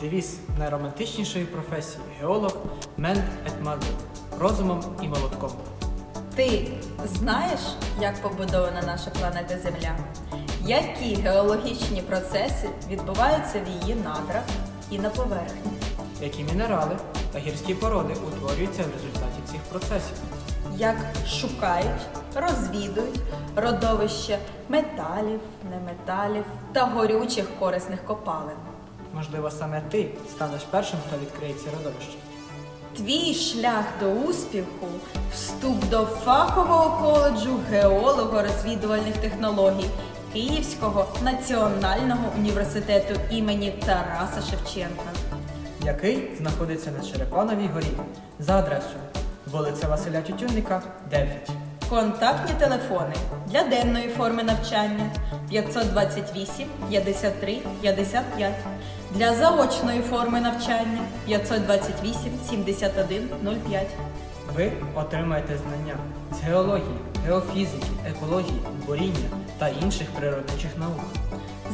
Девіз найромантичнішої професії геолог мен et розумом і молотком. Ти знаєш, як побудована наша планета Земля? Які геологічні процеси відбуваються в її надрах і на поверхні? Які мінерали та гірські породи утворюються в результаті цих процесів? Як шукають, розвідують родовище металів, неметалів та горючих корисних копалин? Можливо, саме ти станеш першим, хто відкриє ці родовища. Твій шлях до успіху вступ до фахового коледжу геолого-розвідувальних технологій Київського національного університету імені Тараса Шевченка. який знаходиться на Черепановій горі за адресою вулиця Василя Тютюнника, 9. Контактні телефони для денної форми навчання 528 53 55. Для заочної форми навчання 528 71 05. Ви отримаєте знання з геології, геофізики, екології, буріння та інших природничих наук.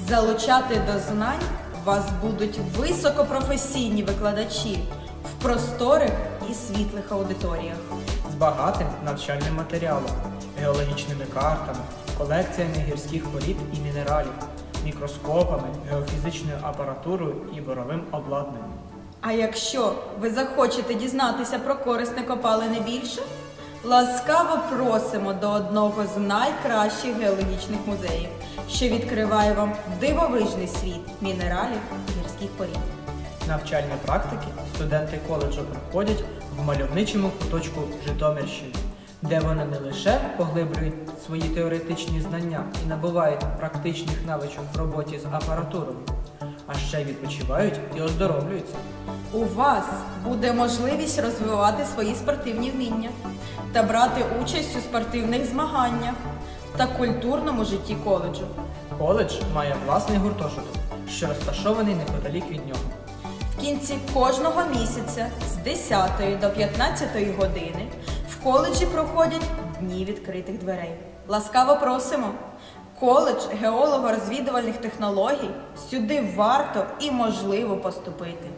Залучати до знань вас будуть високопрофесійні викладачі в просторих і світлих аудиторіях. Багатим навчальним матеріалом, геологічними картами, колекціями гірських порід і мінералів, мікроскопами, геофізичною апаратурою і боровим обладнанням. А якщо ви захочете дізнатися про корисне копалини більше, ласкаво просимо до одного з найкращих геологічних музеїв, що відкриває вам дивовижний світ мінералів гірських порід. Навчальні практики студенти коледжу проходять в мальовничому куточку Житомирщини, де вони не лише поглиблюють свої теоретичні знання і набувають практичних навичок в роботі з апаратурою, а ще відпочивають і оздоровлюються. У вас буде можливість розвивати свої спортивні вміння та брати участь у спортивних змаганнях та культурному житті коледжу. Коледж має власний гуртожиток, що розташований неподалік від нього. Кінці кожного місяця з 10 до 15 години в коледжі проходять дні відкритих дверей. Ласкаво просимо! Коледж геолого-розвідувальних технологій сюди варто і можливо поступити.